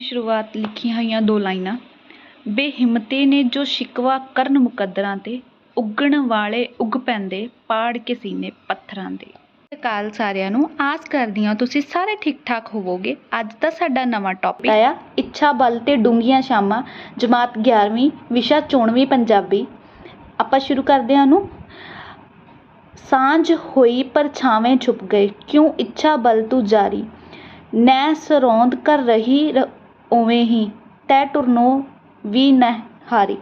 ਸ਼ੁਰੂਆਤ ਲਿਖੀਆਂ ਹੋਈਆਂ ਦੋ ਲਾਈਨਾਂ। ਬੇਹਿੰਮਤੇ ਨੇ ਜੋ ਸ਼ਿਕਵਾ ਕਰਨ ਮੁਕੱਦਰਾਂ ਤੇ, ਉੱਗਣ ਵਾਲੇ ਉੱਗ ਪੈਂਦੇ, ਪਾੜ ਕੇ ਸੀਨੇ ਪੱਥਰਾਂ ਦੇ ਸਤਿ ਸ਼੍ਰੀ ਅਕਾਲ ਸਾਰਿਆਂ ਨੂੰ। ਆਸ ਕਰਦੀ ਹਾਂ ਤੁਸੀਂ ਸਾਰੇ ਠੀਕ ਠਾਕ ਹੋਵੋਗੇ। ਅੱਜ ਦਾ ਸਾਡਾ ਨਵਾਂ ਟੌਪਿਕ ਆਇਆ, ਇੱਛਾ ਬਲ ਤੇ ਡੂੰਘੀਆਂ ਸ਼ਾਮਾਂ, ਜਮਾਤ 11ਵੀਂ ਵਿਸ਼ਾ ਚੋਣਵੀਂ ਪੰਜਾਬੀ। ਆਪਾਂ ਸ਼ੁਰੂ ਕਰਦੇ ਹਾਂ ਨੂੰ ਸਾਂਝ ਹੋਈ ਪਰਛਾਵੇਂ ਛੁਪ ਗਏ, ਕਿਉਂ ਇੱਛਾ ਬਲ ਤੂੰ ਜਾਰੀ? ਨੈ ਸਰੋਂਦ ਕਰ ਰਹੀ ਉਵੇਂ ਹੀ ਤੈ ਟੁਰਨੋ ਵੀ ਨਹਿ ਹਾਰੀ।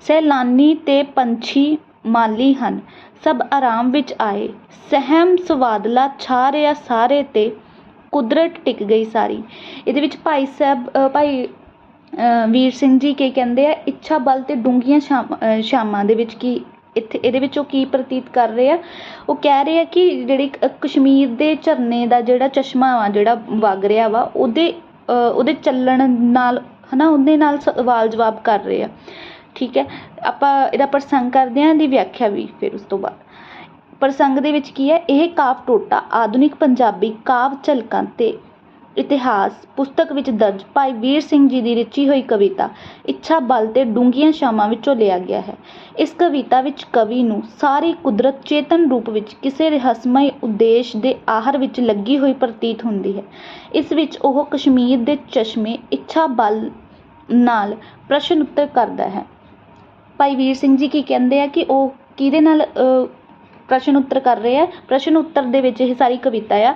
ਸੈਲਾਨੀ ਤੇ ਪੰਛੀ ਮਾਲੀ ਹਨ। ਸਭ ਆਰਾਮ ਵਿੱਚ ਆਏ। ਸਹਿਮ ਸਵਾਦਲਾ ਛਾ ਰਿਹਾ ਸਾਰੇ ਤੇ ਕੁਦਰਤ ਟਿਕ ਗਈ ਸਾਰੀ। ਇਹਦੇ ਵਿੱਚ ਭਾਈ ਸਾਹਿਬ ਭਾਈ ਵੀਰ ਸਿੰਘ ਜੀ ਕੀ ਕਹਿੰਦੇ ਆ ਇੱਛਾ ਬਲ ਤੇ ਡੂੰਘੀਆਂ ਸ਼ਾਮ- ਅ, ਸ਼ਾਮਾਂ ਦੇ ਵਿੱਚ ਕੀ ਇੱਥੇ ਇਹਦੇ ਵਿੱਚ ਉਹ ਕੀ ਪ੍ਰਤੀਤ ਕਰ ਰਹੇ ਆ? ਉਹ ਕਹਿ ਰਹੇ ਆ ਕਿ ਜਿਹੜੀ ਕਸ਼ਮੀਰ ਦੇ ਝਰਨੇ ਦਾ ਜਿਹੜਾ ਚਸ਼ਮਾ ਵਾ ਜਿਹੜਾ ਵਗ ਰਿਹਾ ਵਾ ਉਹਦੇ ਉਹਦੇ ਚੱਲਣ ਨਾਲ ਹੈ ਨਾ ਉਹਦੇ ਨਾਲ ਸਵਾਲ ਜਵਾਬ ਕਰ ਰਹੇ ਆ। ਠੀਕ ਹੈ? ਆਪਾਂ ਇਹਦਾ ਪ੍ਰਸੰਗ ਕਰਦੇ ਹਾਂ, ਇਹਦੀ ਵਿਆਖਿਆ ਵੀ ਫਿਰ ਉਸ ਤੋਂ ਬਾਅਦ। ਪ੍ਰਸੰਗ ਦੇ ਵਿੱਚ ਕੀ ਹੈ? ਇਹ ਕਾਵ ਟੋਟਾ, ਆਧੁਨਿਕ ਪੰਜਾਬੀ ਕਾਵਿ ਝਲਕਾਂ ਅਤੇ ਇਤਿਹਾਸ, ਪੁਸਤਕ ਵਿੱਚ ਦਰਜ ਭਾਈ ਵੀਰ ਸਿੰਘ ਜੀ ਦੀ ਰਚੀ ਹੋਈ ਕਵਿਤਾ, ਇੱਛਾ ਬਲ ਤੇ ਡੂੰਘੀਆਂ ਛਾਵਾਂ ਵਿੱਚੋਂ ਲਿਆ ਗਿਆ ਹੈ। ਇਸ ਕਵਿਤਾ ਵਿੱਚ ਕਵੀ ਨੂੰ ਸਾਰੀ ਕੁਦਰਤ ਚੇਤਨ ਰੂਪ ਵਿੱਚ ਕਿਸੇ ਰਹੱਸਮਈ ਉਦੇਸ਼ ਦੇ ਆਹਰ ਵਿੱਚ ਲੱਗੀ ਹੋਈ ਪ੍ਰਤੀਤ ਹੁੰਦੀ ਹੈ। ਇਸ ਵਿੱਚ ਉਹ ਕਸ਼ਮੀਰ ਦੇ ਚਸ਼ਮੇ ਇੱਛਾ ਬਲ ਨਾਲ ਪ੍ਰਸ਼ਨ ਉੱਤਰ ਕਰਦਾ ਹੈ। ਭਾਈ ਵੀਰ ਸਿੰਘ ਜੀ ਕੀ ਕਹਿੰਦੇ ਆ ਕਿ ਉਹ ਕਿਹਦੇ ਨਾਲ ਪ੍ਰਸ਼ਨ ਉੱਤਰ ਕਰ ਰਹੇ ਆ? ਪ੍ਰਸ਼ਨ ਉੱਤਰ ਦੇ ਵਿੱਚ ਇਹ ਸਾਰੀ ਕਵਿਤਾ ਆ।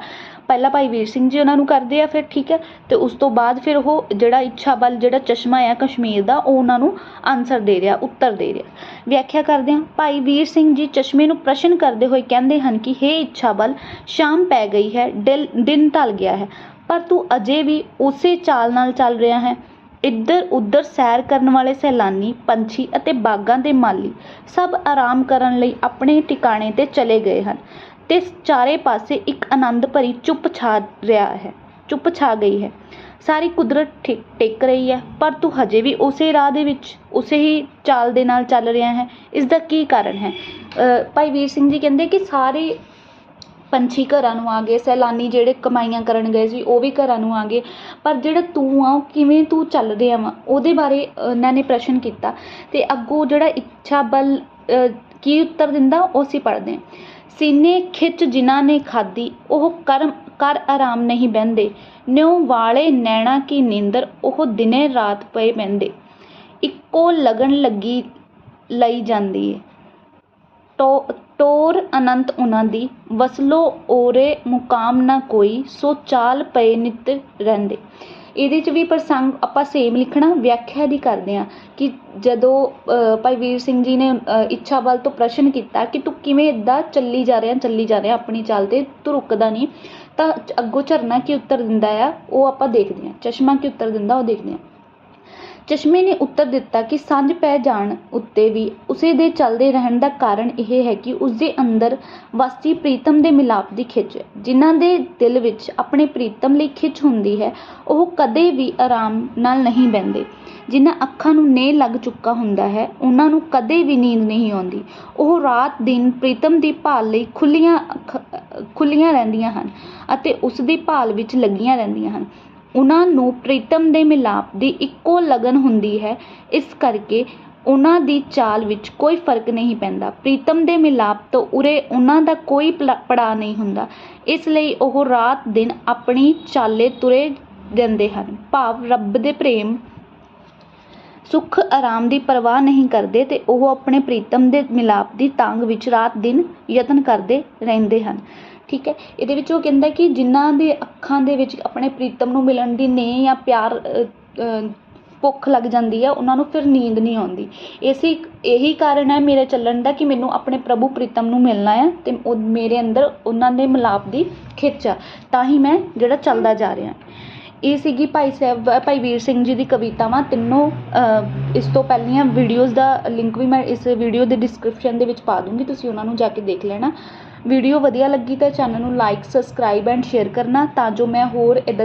ਪਹਿਲਾਂ ਭਾਈ ਵੀਰ ਸਿੰਘ ਜੀ ਉਹਨਾਂ ਨੂੰ ਕਰਦੇ ਆ ਫਿਰ ਠੀਕ ਹੈ, ਤੇ ਉਸ ਤੋਂ ਬਾਅਦ ਫਿਰ ਉਹ ਜਿਹੜਾ ਇੱਛਾ ਬਲ ਜਿਹੜਾ ਚਸ਼ਮਾ ਆ ਕਸ਼ਮੀਰ ਦਾ, ਉਹ ਉਹਨਾਂ ਨੂੰ ਆਨਸਰ ਦੇ ਰਿਹਾ, ਉੱਤਰ ਦੇ ਰਿਹਾ। ਵਿਆਖਿਆ ਕਰਦੇ ਹਾਂ, ਭਾਈ ਵੀਰ ਸਿੰਘ ਜੀ ਚਸ਼ਮੇ ਨੂੰ ਪ੍ਰਸ਼ਨ ਕਰਦੇ ਹੋਏ ਕਹਿੰਦੇ ਹਨ ਕਿ, ਹੇ ਇੱਛਾ ਬਲ ਸ਼ਾਮ ਪੈ ਗਈ ਹੈ, ਦਿਲ, ਦਿਨ ਢਲ ਗਿਆ ਹੈ, ਪਰ ਤੂੰ ਅਜੇ ਵੀ ਉਸੇ ਚਾਲ ਨਾਲ ਚੱਲ ਰਿਹਾ ਹੈ। ਇੱਧਰ ਉੱਧਰ ਸੈਰ ਕਰਨ ਵਾਲੇ ਸੈਲਾਨੀ, ਪੰਛੀ ਅਤੇ ਬਾਗਾਂ ਦੇ ਮਾਲੀ ਸਭ ਆਰਾਮ ਕਰਨ ਲਈ ਆਪਣੇ ਟਿਕਾਣੇ ਤੇ ਚਲੇ ਗਏ ਹਨ। ਅਤੇ ਚਾਰੇ ਪਾਸੇ ਇੱਕ ਆਨੰਦ ਭਰੀ ਚੁੱਪ ਛਾ ਰਿਹਾ ਹੈ, ਚੁੱਪ ਛਾ ਗਈ ਹੈ। ਸਾਰੀ ਕੁਦਰਤ ਠਿਕ ਟਿਕ ਰਹੀ ਹੈ, ਪਰ ਤੂੰ ਹਜੇ ਵੀ ਉਸੇ ਰਾਹ ਦੇ ਵਿੱਚ, ਉਸੇ ਹੀ ਚਾਲ ਦੇ ਨਾਲ ਚੱਲ ਰਿਹਾ ਹੈ। ਇਸ ਦਾ ਕੀ ਕਾਰਨ ਹੈ? ਭਾਈ ਵੀਰ ਸਿੰਘ ਜੀ ਕਹਿੰਦੇ ਕਿ ਸਾਰੇ ਪੰਛੀ ਘਰਾਂ ਨੂੰ ਆ ਗਏ, ਸੈਲਾਨੀ ਜਿਹੜੇ ਕਮਾਈਆਂ ਕਰਨ ਗਏ ਸੀ, ਉਹ ਵੀ ਘਰਾਂ ਨੂੰ ਆ ਗਏ। ਪਰ ਜਿਹੜਾ ਤੂੰ ਆ, ਉਹ ਕਿਵੇਂ ਤੂੰ ਚੱਲ ਰਿਹਾ ਵਾ ਉਹਦੇ ਬਾਰੇ ਇਹਨਾਂ ਨੇ ਪ੍ਰਸ਼ਨ ਕੀਤਾ ਅਤੇ ਅੱਗੋਂ ਜਿਹੜਾ ਇੱਛਾ ਬਲ ਕੀ ਉੱਤਰ ਦਿੰਦਾ, ਉਹ ਅਸੀਂ ਪੜ੍ਹਦੇ ਹਾਂ। ਸੀਨੇ ਖਿੱਚ ਜਿਨ੍ਹਾਂ ਨੇ ਖਾਦੀ ਉਹ ਕਰਮ ਕਰ ਆਰਾਮ ਨਹੀਂ ਬਹਿੰਦੇ। ਨਿਉ ਵਾਲੇ ਨੈਣਾ ਕੀ ਨੀਂਦਰ, ਉਹ ਦਿਨੇ ਰਾਤ ਪਏ ਬਹਿੰਦੇ। ਇੱਕੋ ਲਗਨ ਲੱਗੀ, ਲਈ ਜਾਂਦੀ ਏ। ਟੋ, ਟੋਰ ਅਨੰਤ ਉਹਨਾਂ ਦੀ, ਵਸਲੋ ਓਰੇ ਮੁਕਾਮ ਨਾ ਕੋਈ, ਸੋ ਚਾਲ ਪਏ ਨਿਤ ਰਹਿੰਦੇ। ਇਹਦੇ 'ਚ ਵੀ ਪ੍ਰਸੰਗ ਆਪਾਂ ਸੇਮ ਲਿਖਣਾ ਵਿਆਖਿਆ ਦੀ ਕਰਦੇ ਹਾਂ ਕਿ ਜਦੋਂ ਭਾਈ ਵੀਰ ਸਿੰਘ ਜੀ ਨੇ ਅ, ਇੱਛਾ ਬਲ ਤੋਂ ਪ੍ਰਸ਼ਨ ਕੀਤਾ ਕਿ ਤੂੰ ਕਿਵੇਂ ਇੱਦਾਂ ਚੱਲੀ ਜਾ ਰਿਹਾ ਚੱਲੀ ਜਾ ਰਿਹਾ ਆਪਣੀ ਚਾਲ ਤੇ ਤੂੰ ਰੁਕਦਾ ਨਹੀਂ ਤਾਂ ਅੱਗੋਂ ਝਰਨਾ ਕੀ ਉੱਤਰ ਦਿੰਦਾ ਆ ਉਹ ਆਪਾਂ ਦੇਖਦੇ ਹਾਂ ਚਸ਼ਮਾ ਕੀ ਉੱਤਰ ਦਿੰਦਾ ਉਹ ਦੇਖਦੇ ਹਾਂ। ਚਸ਼ਮੇ ਨੇ ਉੱਤਰ ਦਿੱਤਾ ਕਿ ਸਾਂਝ ਪੈ ਜਾਣ ਉੱਤੇ ਵੀ ਉਸੇ ਦੇ ਚੱਲਦੇ ਰਹਿਣ ਦਾ ਕਾਰਨ ਇਹ ਹੈ ਕਿ ਉਸਦੇ ਅੰਦਰ ਵਸਦੀ ਪ੍ਰੀਤਮ ਦੇ ਮਿਲਾਪ ਦੀ ਖਿੱਚ, ਜਿਨ੍ਹਾਂ ਦੇ ਦਿਲ ਵਿੱਚ ਆਪਣੇ ਪ੍ਰੀਤਮ ਲਈ ਖਿੱਚ ਹੁੰਦੀ ਹੈ, ਉਹ ਕਦੇ ਵੀ ਆਰਾਮ ਨਾਲ ਨਹੀਂ ਬਹਿੰਦੇ। ਜਿਨ੍ਹਾਂ ਅੱਖਾਂ ਨੂੰ ਨੇ ਲੱਗ ਚੁੱਕਾ ਹੁੰਦਾ ਹੈ, ਉਹਨਾਂ ਨੂੰ ਕਦੇ ਵੀ ਨੀਂਦ ਨਹੀਂ ਆਉਂਦੀ। ਉਹ ਰਾਤ ਦਿਨ ਪ੍ਰੀਤਮ ਦੀ ਭਾਲ ਲਈ ਖੁੱਲੀਆਂ ਖੁੱਲੀਆਂ ਰਹਿੰਦੀਆਂ ਹਨ ਅਤੇ ਉਸ ਦੀ ਭਾਲ ਵਿੱਚ ਲੱਗੀਆਂ ਰਹਿੰਦੀਆਂ ਹਨ। ਉਹਨਾਂ ਨੂੰ ਪ੍ਰੀਤਮ ਦੇ ਮਿਲਾਪ ਦੀ ਇੱਕੋ ਲਗਨ ਹੁੰਦੀ ਹੈ। ਇਸ ਕਰਕੇ ਉਹਨਾਂ ਦੀ ਚਾਲ ਵਿੱਚ ਕੋਈ ਫ਼ਰਕ ਨਹੀਂ ਪੈਂਦਾ। ਪ੍ਰੀਤਮ ਦੇ ਮਿਲਾਪ ਤੋਂ ਉਰੇ ਉਹਨਾਂ ਦਾ ਕੋਈ ਪੜਾ ਨਹੀਂ ਹੁੰਦਾ। ਇਸ ਲਈ ਉਹ ਰਾਤ ਦਿਨ ਆਪਣੀ ਚਾਲੇ ਤੁਰੇ ਰਹਿੰਦੇ ਹਨ। ਭਾਵ ਰੱਬ ਦੇ ਪ੍ਰੇਮ, ਸੁੱਖ, ਆਰਾਮ ਦੀ ਪਰਵਾਹ ਨਹੀਂ ਕਰਦੇ ਤੇ ਉਹ ਆਪਣੇ ਪ੍ਰੀਤਮ ਦੇ ਮਿਲਾਪ ਦੀ ਤਾਂਘ ਵਿੱਚ ਰਾਤ ਦਿਨ ਯਤਨ ਕਰਦੇ ਰਹਿੰਦੇ ਹਨ। ਠੀਕ ਹੈ? ਇਹਦੇ ਵਿੱਚ ਉਹ ਕਹਿੰਦਾ ਕਿ ਜਿਨ੍ਹਾਂ ਦੇ ਅੱਖਾਂ ਦੇ ਵਿੱਚ ਆਪਣੇ ਪ੍ਰੀਤਮ ਨੂੰ ਮਿਲਣ ਦੀ ਨੇਹ ਜਾਂ ਪਿਆਰ ਭੁੱਖ ਲੱਗ ਜਾਂਦੀ ਹੈ, ਉਹਨਾਂ ਨੂੰ ਫਿਰ ਨੀਂਦ ਨਹੀਂ ਆਉਂਦੀ। ਇਸੇ ਇਹੀ ਕਾਰਨ ਹੈ ਮੇਰੇ ਚੱਲਣ ਦਾ ਕਿ ਮੈਨੂੰ ਆਪਣੇ ਪ੍ਰਭੂ ਪ੍ਰੀਤਮ ਨੂੰ ਮਿਲਣਾ ਆ ਅਤੇ ਉਹ ਮੇਰੇ ਅੰਦਰ ਉਹਨਾਂ ਦੇ ਮਿਲਾਪ ਦੀ ਖਿੱਚ ਆ। ਤਾਂ ਹੀ ਮੈਂ ਜਿਹੜਾ ਚੱਲਦਾ ਜਾ ਰਿਹਾ। ਇਹ ਸੀਗੀ ਭਾਈ ਸਾਹਿਬ, ਭਾਈ ਵੀਰ ਸਿੰਘ ਜੀ ਦੀ ਕਵਿਤਾਵਾਂ। ਤਿੰਨੋਂ ਇਸ ਤੋਂ ਪਹਿਲੀਆਂ ਵੀਡੀਓਜ਼ ਦਾ ਲਿੰਕ ਵੀ ਮੈਂ ਇਸ ਵੀਡੀਓ ਦੇ ਡਿਸਕ੍ਰਿਪਸ਼ਨ ਦੇ ਵਿੱਚ ਪਾ ਦੂੰਗੀ, ਤੁਸੀਂ ਉਹਨਾਂ ਨੂੰ ਜਾ ਕੇ ਦੇਖ ਲੈਣਾ। ਵੀਡੀਓ ਵਧੀਆ ਲੱਗੀ ਤਾਂ ਚੈਨਲ ਨੂੰ ਲਾਈਕ ਸਬਸਕ੍ਰਾਈਬ ਐਂਡ ਸ਼ੇਅਰ ਕਰਨਾ ਤਾਂ ਜੋ ਮੈਂ ਹੋਰ ਇੱਦਾਂ